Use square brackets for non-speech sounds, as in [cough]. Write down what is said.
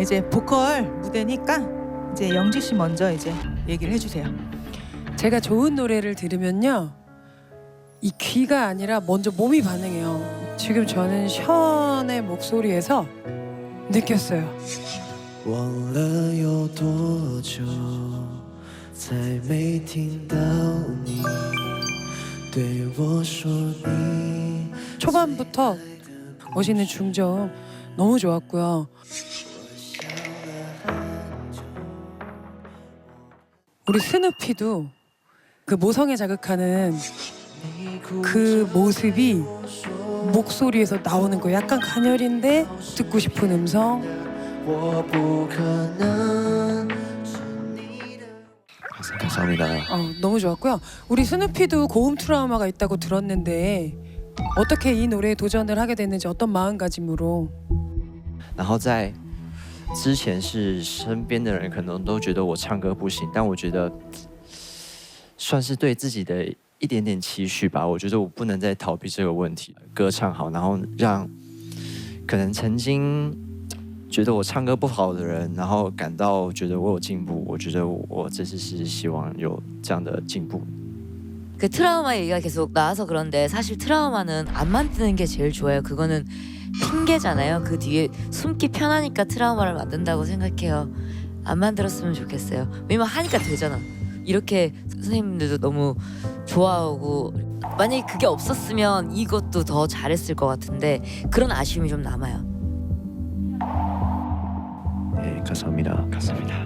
이제 보컬 무대니까 이제 영지 씨 먼저 이제 얘기를 해주세요. 제가 좋은 노래를 들으면요. 이 귀가 아니라 먼저 몸이 반응해요. 지금 저는 션의 목소리에서 느꼈어요. 忘了有多久，再没听到你对我说你 초반부터 멋있는 중점 너무 좋았고요. 우리 스누피도 그 모성애 자극하는 그 모습이 목소리에서 나오는 거 약간 가녀린데 듣고 싶은 음성 我不可能。 감사합니다. 어, 너무 좋았고요. 우리 스누피도 고음 트라우마가 있다고 들었는데 어떻게 이 노래에 도전을 하게 됐는지 어떤 마음가짐으로 然后在 之前是身边的人可能都觉得我唱歌不行，但我觉得 [tsk] 算是对自己的一点点期许吧。我觉得我不能再逃避这个问题，歌唱好，然后让可能曾经觉得我唱歌不好的人，然后感到觉得我有进步。我觉得我这次是希望有这样的进步。 그 트라우마 얘기가 계속 나와서 그런데 사실 트라우마는 안 만드는 게 제일 좋아요. 그거는 핑계잖아요. 그 뒤에 숨기 편하니까 트라우마를 만든다고 생각해요. 안 만들었으면 좋겠어요. 왜냐면 하니까 되잖아. 이렇게 선생님들도 너무 좋아하고 만약에 그게 없었으면 이것도 더 잘했을 것 같은데 그런 아쉬움이 좀 남아요. 네, 감사합니다. 감사합니다.